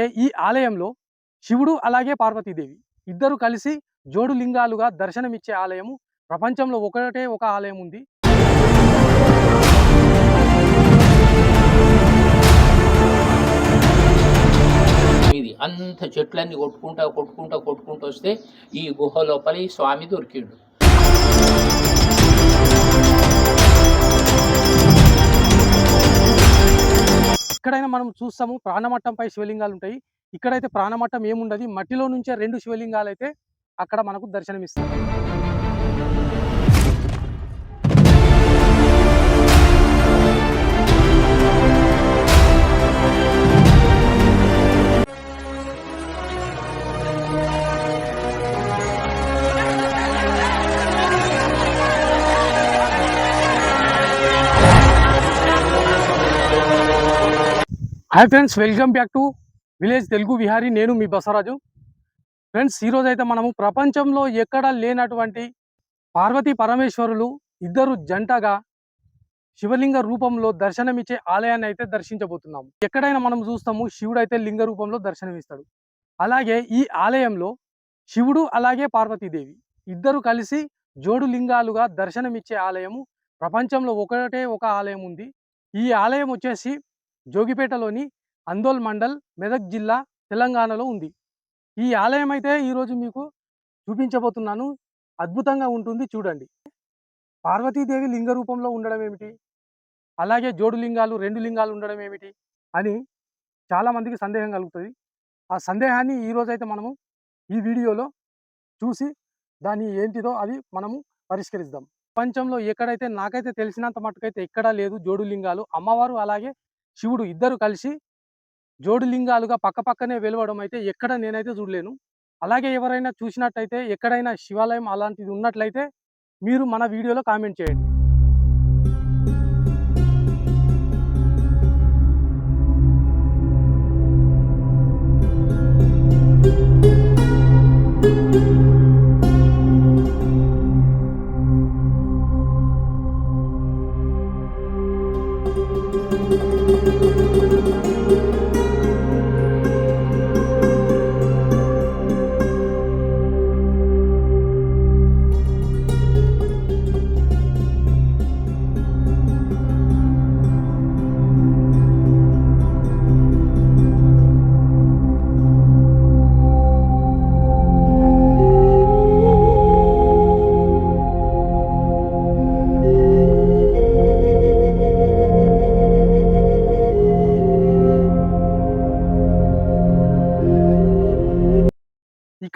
ఈ ఆలయంలో శివుడు అలాగే పార్వతీదేవి ఇద్దరు కలిసి జోడు లింగాలుగా దర్శనమిచ్చే ఆలయము. ప్రపంచంలో ఒకటే ఒక ఆలయం ఉంది. ఇది అంత చెట్లన్నీ కొట్టుకుంటా కొట్టుకుంటా కొట్టుకుంటూ వస్తే ఈ గుహ లోపల ఈ స్వామి దొరికిండు. ఎక్కడైనా మనం చూస్తాము ప్రాణమట్టంపై శివలింగాలు ఉంటాయి. ఇక్కడైతే ప్రాణమట్టం ఏముండదు. మట్టిలో నుంచే రెండు శివలింగాలు అయితే అక్కడ మనకు దర్శనమిస్తాయి. Hi friends welcome back to village Telugu Vihari నేను మీ బసరాజు ఫ్రెండ్స్ ఈరోజు అయితే మనము ప్రపంచంలో ఎక్కడ లేనటువంటి పార్వతీ పరమేశ్వరులు ఇద్దరు జంటగా శివలింగ రూపంలో దర్శనమిచ్చే ఆలయాన్ని అయితే దర్శించబోతున్నాము. ఎక్కడైనా మనం చూస్తాము శివుడు అయితే లింగ రూపంలో దర్శనమిస్తాడు. అలాగే ఈ ఆలయంలో శివుడు అలాగే పార్వతీదేవి ఇద్దరు కలిసి జోడు లింగాలుగా దర్శనమిచ్చే ఆలయము ప్రపంచంలో ఒకటే ఒక ఆలయం ఉంది. ఈ ఆలయం వచ్చేసి జోగిపేటలోని అందోల్ మండల్ మెదక్ జిల్లా తెలంగాణలో ఉంది. ఈ ఆలయం అయితే ఈరోజు మీకు చూపించబోతున్నాను. అద్భుతంగా ఉంటుంది చూడండి. పార్వతీదేవి లింగ రూపంలో ఉండడం ఏమిటి? అలాగే జోడు లింగాలు రెండు లింగాలు ఉండడం ఏమిటి? అని చాలామందికి సందేహం కలుగుతుంది. ఆ సందేహాన్ని ఈరోజు అయితే మనము ఈ వీడియోలో చూసి దాని ఏంటిదో అది మనము పరిష్కరిద్దాం. ప్రపంచంలో ఎక్కడైతే నాకైతే తెలిసినంత మట్టుకైతే ఎక్కడా లేదు జోడు లింగాలు. అమ్మవారు అలాగే శివుడు ఇద్దరు కలిసి జోడులింగాలుగా పక్క పక్కనే వెలువడం అయితే ఎక్కడ నేనైతే చూడలేను. అలాగే ఎవరైనా చూసినట్టయితే ఎక్కడైనా శివాలయం అలాంటిది ఉన్నట్లయితే మీరు మన వీడియోలో కామెంట్ చేయండి.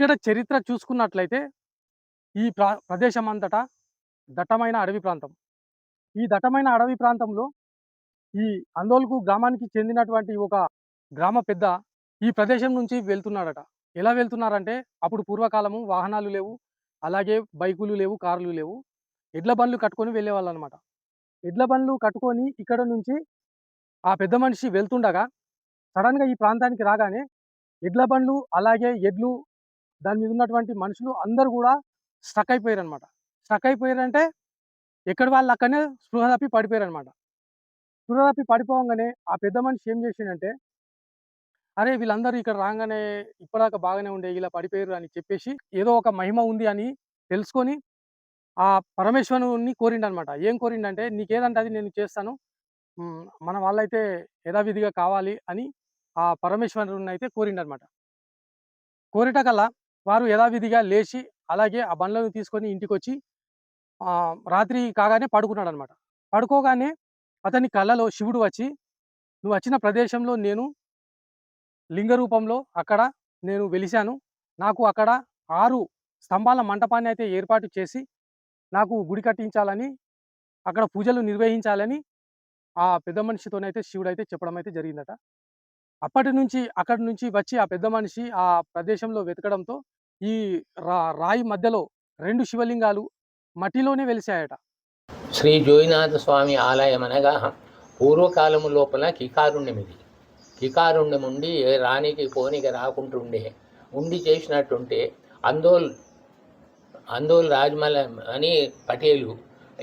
ఇక్కడ చరిత్ర చూసుకున్నట్లయితే ఈ ప్రా ప్రదేశం అంతటా దట్టమైన అడవి ప్రాంతం. ఈ దట్టమైన అడవి ప్రాంతంలో ఈ అందోల్కు గ్రామానికి చెందినటువంటి ఒక గ్రామ పెద్ద ఈ ప్రదేశం నుంచి వెళ్తున్నాడట. ఎలా వెళ్తున్నారంటే అప్పుడు పూర్వకాలము వాహనాలు లేవు అలాగే బైకులు లేవు కార్లు లేవు. ఎడ్ల బండ్లు కట్టుకొని వెళ్ళేవాళ్ళు అనమాట ఎడ్ల బండ్లు కట్టుకొని ఇక్కడ నుంచి ఆ పెద్ద మనిషి వెళ్తుండగా సడన్గా ఈ ప్రాంతానికి రాగానే ఎడ్ల బండ్లు అలాగే ఎడ్లు దాని మీద ఉన్నటువంటి మనుషులు అందరూ కూడా స్ట్రక్ అయిపోయారు అనమాట స్ట్రక్ అయిపోయారంటే ఎక్కడి వాళ్ళు అక్కడనే స్పృహ తప్పి పడిపోయారు అనమాట స్పృహ తప్పి పడిపోగానే ఆ పెద్ద మనిషి ఏం చేసిండంటే అరే వీళ్ళందరూ ఇక్కడ రాగానే ఇప్పటిదాకా బాగానే ఉండే ఇలా పడిపోయారు అని చెప్పేసి ఏదో ఒక మహిమ ఉంది అని తెలుసుకొని ఆ పరమేశ్వరుని కోరిండనమాట ఏం కోరిండంటే నీకేదంటే అది నేను చేస్తాను. మన వాళ్ళైతే యథావిధిగా కావాలి అని ఆ పరమేశ్వరుని అయితే కోరిండనమాట కోరిటకల్లా వారు యథావిధిగా లేచి అలాగే ఆ బండ్లను తీసుకొని ఇంటికి వచ్చి రాత్రి కాగానే పడుకున్నాడు అనమాట పడుకోగానే అతని కళ్ళలో శివుడు వచ్చి నువ్వు వచ్చిన ప్రదేశంలో నేను లింగ రూపంలో అక్కడ నేను వెలిశాను. నాకు అక్కడ ఆరు స్తంభాల మంటపాన్ని అయితే ఏర్పాటు చేసి నాకు గుడి కట్టించాలని అక్కడ పూజలు నిర్వహించాలని ఆ పెద్ద మనిషితోనైతే శివుడు అయితే చెప్పడం అయితే జరిగిందట. అప్పటి నుంచి అక్కడి నుంచి వచ్చి ఆ పెద్ద మనిషి ఆ ప్రదేశంలో వెతకడంతో ఈ రా రాయి మధ్యలో రెండు శివలింగాలు మట్టిలోనే వెలిసాయట శ్రీ జోయినాథ స్వామి ఆలయం అనగా పూర్వకాలము లోపల కికారుణ్యం ఇది కికారుణ్యం ఉండి ఏ రానికి పోనీకి రాకుంటుండే ఉండి చేసినట్టుంటే అందోల్ అందోల్ రాజమల అని పటేలు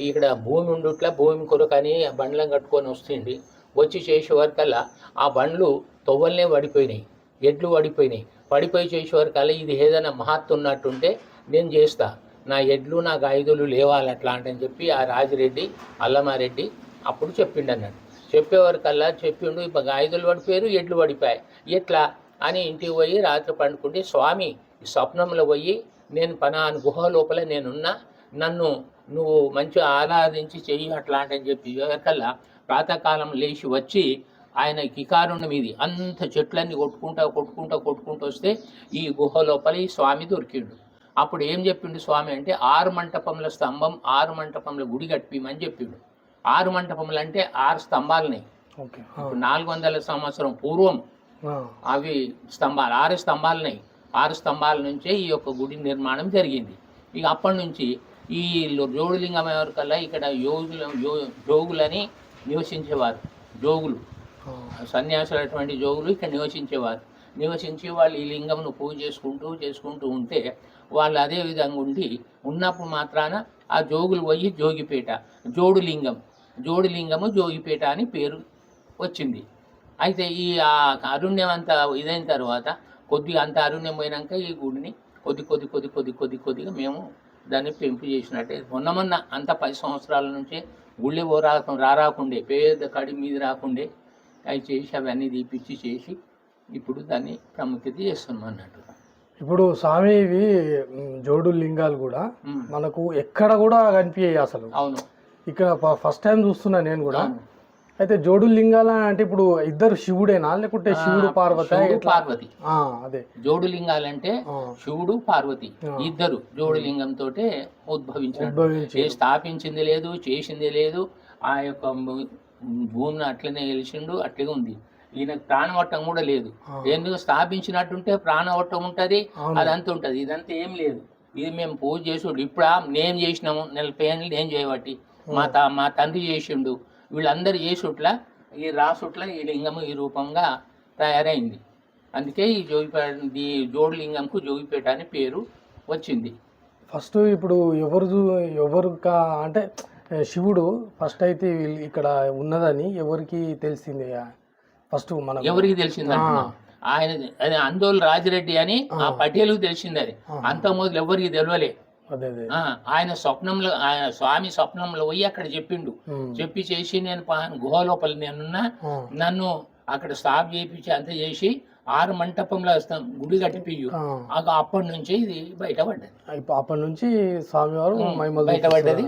ఇక్కడ భూమి ఉండుట్లా భూమి కొరకని ఆ బండ్లను కట్టుకొని వస్తుంది వచ్చి చేసే వరకల్లా ఆ బండ్లు తొవ్వలనే పడిపోయినాయి ఎడ్లు పడిపోయినాయి పడిపోయి చేసేవారికల్లా ఇది ఏదైనా మహత్తు ఉన్నట్టుంటే నేను చేస్తా. నా ఎడ్లు నా గాయదులు లేవాలి అట్లా అని చెప్పి ఆ రాజిరెడ్డి అల్లమారెడ్డి అప్పుడు చెప్పిండు అన్నాడు. చెప్పేవారికల్లా చెప్పిండు ఇప్పుడు గాయదులు పడిపోయారు ఎడ్లు పడిపోయాయి ఎట్లా? అని ఇంటికి పోయి రాత్రి పండుకుంటే స్వామి స్వప్నంలో పోయి నేను పనాను గుహ లోపల నేనున్నా. నన్ను నువ్వు మంచిగా ఆరాధించి చెయ్యి అట్లా అని చెప్పి కల్లా ప్రాతకాలం లేచి వచ్చి ఆయన కికారుణ్ణి మీది అంత చెట్లన్నీ కొట్టుకుంటా కొట్టుకుంటా కొట్టుకుంటూ వస్తే ఈ గుహ లోపల ఈ స్వామి దొరికిండు. అప్పుడు ఏం చెప్పిండు స్వామి అంటే ఆరు మంటపంల స్తంభం ఆరు మంటపంల గుడి కట్టిమని చెప్పిండు. ఆరు మంటపములు అంటే ఆరు స్తంభాలని నాలుగు వందల సంవత్సరం పూర్వం అవి స్తంభాలు ఆరు స్తంభాలున్నాయి. ఆరు స్తంభాల నుంచే ఈ యొక్క గుడి నిర్మాణం జరిగింది. ఇక అప్పటి నుంచి ఈ జోడులింగం ఎవరికల్లా ఇక్కడ యోగుల జోగులని నివసించేవారు జోగులు. సన్యాసులు అటువంటి జోగులు ఇక్కడ నివసించేవారు. నివసించి వాళ్ళు ఈ లింగంను పూజ చేసుకుంటూ చేసుకుంటూ ఉంటే వాళ్ళు అదే విధంగా ఉండి ఉన్నప్పుడు మాత్రాన ఆ జోగులు పోయి జోగిపేట జోడు లింగం లింగము జోగిపేట అని పేరు వచ్చింది. అయితే ఈ ఆ అరుణ్యం అంతా ఇదైన తర్వాత కొద్దిగా అంత అరుణ్యం పోయినాక ఈ గుడిని కొద్ది కొద్ది కొద్ది కొద్ది కొద్ది కొద్దిగా మేము దాన్ని పెంపు చేసినట్టే. మొన్న మొన్న అంత పది సంవత్సరాల నుంచే గుళ్ళే ఓ రా రారాకుండే పేద కడి మీద రాకుండే అవి చేసి అవన్నీ తీపిచ్చి చేసి ఇప్పుడు దాన్ని ప్రాముఖ్యత చేస్తున్నాం అన్నట్టు ఇప్పుడు స్వామి ఇవి జోడు లింగాలు కూడా. మనకు ఎక్కడ కూడా కనిపించాయి అసలు. అవును. ఇక్కడ ఫస్ట్ టైం చూస్తున్నా నేను కూడా. అయితే జోడు లింగాల అంటే ఇప్పుడు ఇద్దరు శివుడేనా? లేకుంటే శివుడు పార్వతి? పార్వతి. అదే. జోడు లింగాలంటే శివుడు పార్వతి. ఇద్దరు జోడు లింగంతో ఉద్భవించారు స్థాపించింది లేదు చేసింది లేదు ఆ యొక్క భూమిని అట్లనే గెలిచిండు అట్లే ఉంది. ఈయనకు ప్రాణవట్టం కూడా లేదు. ఎందుకు? స్థాపించినట్టుంటే ప్రాణవట్టం ఉంటుంది. అదంతా ఉంటుంది. ఇదంతా ఏం లేదు. ఇది మేము పూజ చేసుడు. ఇప్పుడు నేను చేసినాము నలభై ఏళ్ళు నేను చేయబట్టి. మా తా మా తండ్రి చేసిండు. వీళ్ళందరూ చేసుట్ల ఈ రాసుట్ల ఈ లింగము ఈ రూపంగా తయారైంది. అందుకే ఈ జోగిపేట ఈ జోడు లింగంకు జోగిపేట అని పేరు వచ్చింది. ఫస్ట్ ఇప్పుడు ఎవరు ఎవరు అంటే శివుడు ఫస్ట్ అయితే వీళ్ళు ఇక్కడ ఉన్నదని ఎవరికి తెలిసింది ఫస్ట్ మన ఎవరికి తెలిసింది? ఆయన అదే అందోల్ రాజిరెడ్డి అని ఆ. పటేలుకు తెలిసింది అది. అంత మొదలు ఎవరికి తెలియలే ఆయన స్వప్నంలో ఆయన స్వామి స్వప్నంలో పోయి అక్కడ చెప్పిండు. చెప్పి చేసి నేను గుహ లోపల నేనున్నా నన్ను అక్కడ స్టాప్ చేయించి అంత చేసి ఆరు మంటపంలో వస్తాం గుడి కట్టిపియ్యు. అప్పటి నుంచి ఇది బయటపడ్డది. అప్పటి నుంచి స్వామివారు బయటపడ్డది.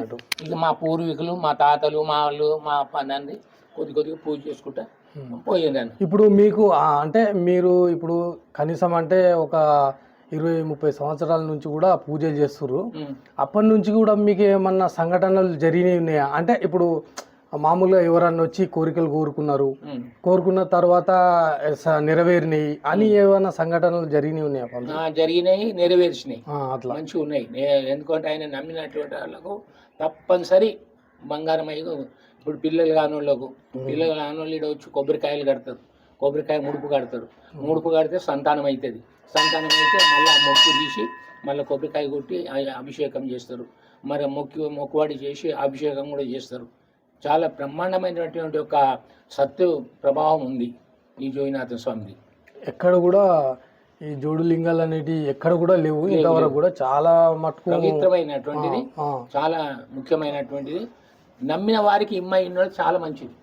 ఇక మా పూర్వీకులు మా తాతలు మా వాళ్ళు మా పనంది కొద్ది కొద్దిగా పూజ చేసుకుంటా ఉమ్. పోయిందని ఇప్పుడు మీకు అంటే మీరు ఇప్పుడు కనీసం అంటే ఒక ఇరవై ముప్పై సంవత్సరాల నుంచి కూడా పూజలు చేస్తుర్రు. ఉమ్. అప్పటి నుంచి కూడా మీకు ఏమన్నా సంఘటనలు జరిగినాయి? ఉన్నాయా అంటే ఇప్పుడు మామూలుగా ఎవరన్నా వచ్చి కోరికలు కోరుకున్నారు. కోరుకున్న తర్వాత నెరవేరినాయి అని ఏమైనా సంఘటనలు జరిగినాయి ఉన్నాయా జరిగినాయి నెరవేర్చినాయి. అట్లా. మంచిగా ఉన్నాయి. ఎందుకంటే ఆయన నమ్మినటువంటి వాళ్ళకు తప్పనిసరి బంగారం అయ్యి ఇప్పుడు పిల్లలు కాని వాళ్ళకు పిల్లలు కాని వాళ్ళు ఈడ వచ్చి కొబ్బరికాయలు కడతారు. కొబ్బరికాయ ముడుపు కడతారు. ముడుపు కడితే సంతానం అవుతుంది సంతానం అయితే మళ్ళీ ఆ మొక్కు తీసి మళ్ళీ కొబ్బరికాయ కొట్టి అభిషేకం చేస్తారు. మరి మొక్కి మొక్కువాడి చేసి అభిషేకం కూడా చేస్తారు. చాలా బ్రహ్మాండమైనటువంటి ఒక సత్తు ప్రభావం ఉంది ఈ జోగినాథ స్వామిది. ఎక్కడ కూడా ఈ జోడు లింగాలు అనేటివి ఎక్కడ కూడా లేవు. ఇంతవరకు కూడా చాలా మటుకు పవిత్రమైనటువంటిది చాలా ముఖ్యమైనటువంటిది. నమ్మిన వారికి ఇమ్మ ఇన్నోడు చాలా మంచిది.